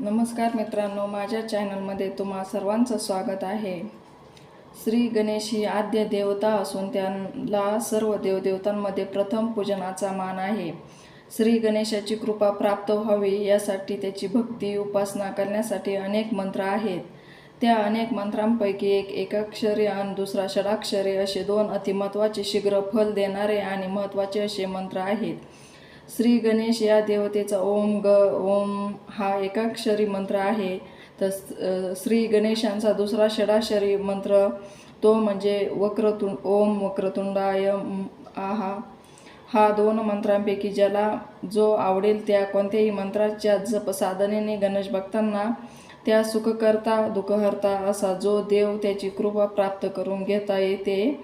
नमस्कार मित्रांनो माझ्या चॅनलमध्ये तुम्हा सर्वांचं स्वागत आहे. श्री गणेश ही आद्य देवता असून त्यांना सर्व देवदेवतांमध्ये प्रथम पूजनाचा मान आहे. श्री गणेशाची कृपा प्राप्त व्हावी यासाठी त्याची भक्ती उपासना करण्यासाठी अनेक मंत्र आहेत. त्या अनेक मंत्रांपैकी एक एकाक्षरी आणि दुसरा षडाक्षरी असे दोन अतिमहत्त्वाचे शीघ्र फल देणारे आणि महत्त्वाचे असे मंत्र आहेत. श्री गणेश या देवतेचा ओम ग ओम हा एकाक्षरी मंत्र आहे. तर श्री गणेशांचा दुसरा षडाक्षरी मंत्र तो म्हणजे वक्रतुंड ओम वक्रतुंडाय आहा. हा दोन मंत्रांपैकी ज्याला जो आवडेल त्या कोणत्याही मंत्राच्या जप साधनेने गणेश भक्तांना त्या सुखकर्ता दुःखहर्ता असा जो देव त्याची कृपा प्राप्त करून घेता येते.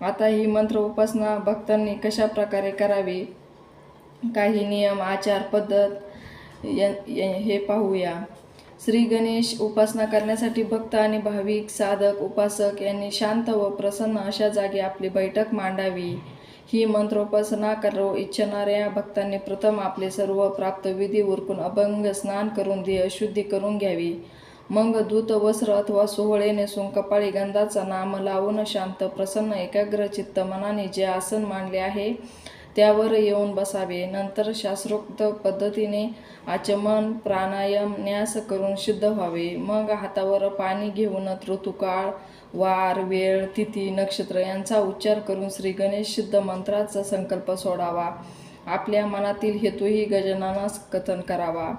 आता ही मंत्र उपासना भक्तांनी कशा प्रकारे करावी? काही नियम आचार पद्धत या- हे पाहूया. श्री गणेश उपासना करण्यासाठी भक्त आणि भाविक साधक उपासक यांनी शांत व प्रसन्न अशा जागी आपली बैठक मांडावी. ही मंत्रोपासना करू इच्छणाऱ्या भक्तांनी प्रथम आपले सर्व प्राप्त विधी उरकून अभंग स्नान करून देह अशुद्धी करून घ्यावी. मग दूत वस्त्र अथवा सोहळे नेसून कपाळी गंधाचा नाम लावून शांत प्रसन्न एकाग्र चित्त मनाने जे आसन मांडले आहे त्यावर येऊन बसावे. नंतर शास्त्रोक्त पद्धतीने आचमन प्राणायाम न्यास करून शुद्ध व्हावे. मग हातावर पाणी घेऊन ऋतुकाळ वार वेळ तिथी नक्षत्र यांचा उच्चार करून श्री गणेश शुद्ध मंत्राचा संकल्प सोडावा. आपल्या मनातील हेतूही गजाननास कथन करावा.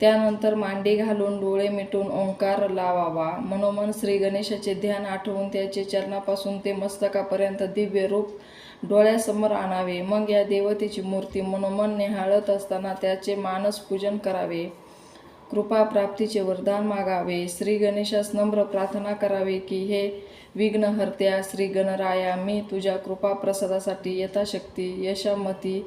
त्यानंतर मांडी घालून डोळे मिटून ओंकार लावावा. मनोमन श्री गणेशाचे ध्यान आठवून त्याचे चरणापासून ते मस्तकापर्यंत दिव्य रूप डोळ्यासमोर आणावे. मग या देवतेची मूर्ती मनोमन निहाळत असताना त्याचे मानस पूजन करावे. कृपा प्राप्तीचे वरदान मागावे. श्री गणेशास नम्र प्रार्थना करावे की हे विघ्नहर्त्या श्री गणराया मी तुझ्या कृपा प्रसादासाठी यथाशक्ती यशामती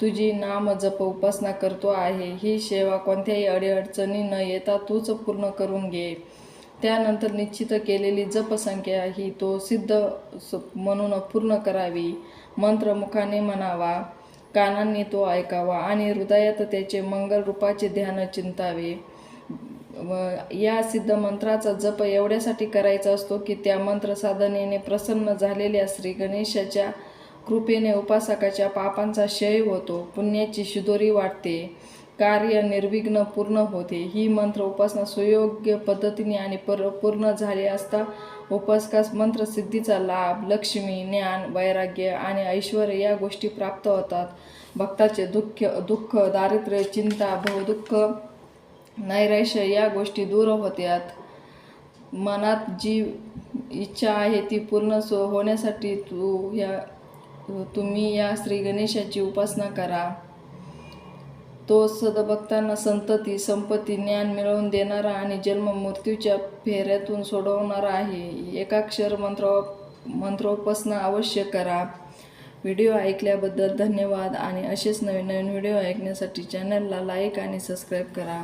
तुझी नाम जप उपासना करतो आहे. ही सेवा कोणत्याही अडीअडचणी न येता तूच पूर्ण करून घे. त्यानंतर निश्चित केलेली जपसंख्या ही तो सिद्ध म्हणून पूर्ण करावी. मंत्र मुखाने म्हणावा कानांनी तो ऐकावा आणि हृदयात त्याचे मंगल रूपाचे ध्यान चिंतावे. व या सिद्ध मंत्राचा जप एवढ्यासाठी करायचा असतो की त्या मंत्र साधनेने प्रसन्न झालेल्या श्री गणेशाच्या कृपेने उपासकाच्या पापांचा क्षय होतो पुण्याची शिदोरी वाटते कार्य निर्विघ्न पूर्ण होते. ही मंत्र उपासना सुयोग्य पद्धतीने आणि पर पूर्ण झाली असता उपासकास मंत्रसिद्धीचा लाभ लक्ष्मी ज्ञान वैराग्य आणि ऐश्वर या गोष्टी प्राप्त होतात. भक्ताचे दुःख दुःख दारिद्र्य चिंता भवदुःख नैराश्य या गोष्टी दूर होत्यात मनात जी इच्छा आहे ती पूर्ण सो होण्यासाठी तू ह्या तुम्ही या श्री गणेशाची उपासना करा. तो सदभक्तांना संतती संपत्ती ज्ञान मिळवून देणारा आणि जन्म मृत्यूच्या फेऱ्यातून सोडवणारा आहे. एकाक्षर मंत्र मंत्रोपासना अवश्य करा. व्हिडिओ ऐकल्याबद्दल धन्यवाद आणि असेच नवीन नवीन व्हिडिओ ऐकण्यासाठी चॅनलला लाईक आणि सबस्क्राईब करा.